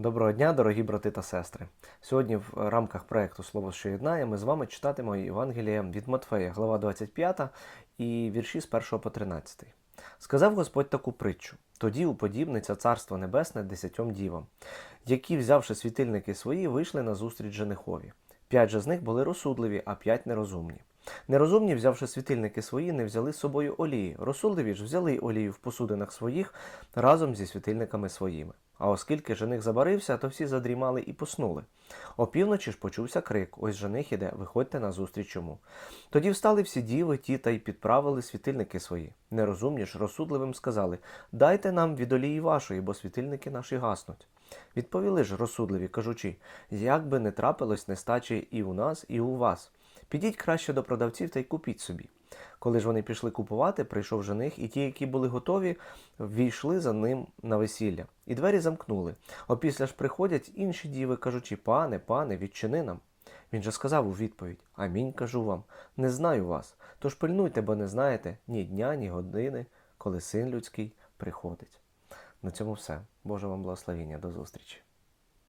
Доброго дня, дорогі брати та сестри. Сьогодні в рамках проєкту Слово, що єднає, ми з вами читатимо Євангеліє від Матфея, глава 25 і вірші з 1 по 13. Сказав Господь таку притчу: тоді уподібниться Царство Небесне десятьом дівам, які, взявши світильники свої, вийшли на зустріч женихові. П'ять же з них були розсудливі, а п'ять нерозумні. Нерозумні, взявши світильники свої, не взяли з собою олії. Розсудливі ж взяли олію в посудинах своїх разом зі світильниками своїми. А оскільки жених забарився, то всі задрімали і поснули. Опівночі ж почувся крик: ось жених іде, виходьте на зустріч йому. Тоді встали всі діви, ті та й підправили світильники свої. Нерозумні ж розсудливим сказали: Дайте нам від олії вашої, бо світильники наші гаснуть. Відповіли ж розсудливі, кажучи, як би не трапилось нестачі і у нас, і у вас. Підіть краще до продавців та й купіть собі. Коли ж вони пішли купувати, прийшов жених, і ті, які були готові, ввійшли за ним на весілля, і двері замкнули. Опісля ж приходять інші діви, кажучи, пане, пане, відчини нам. Він же сказав у відповідь: Амінь кажу вам, не знаю вас. Тож пильнуйте, бо не знаєте ні дня, ні години, коли син людський приходить. На цьому все. Боже вам благословення. До зустрічі.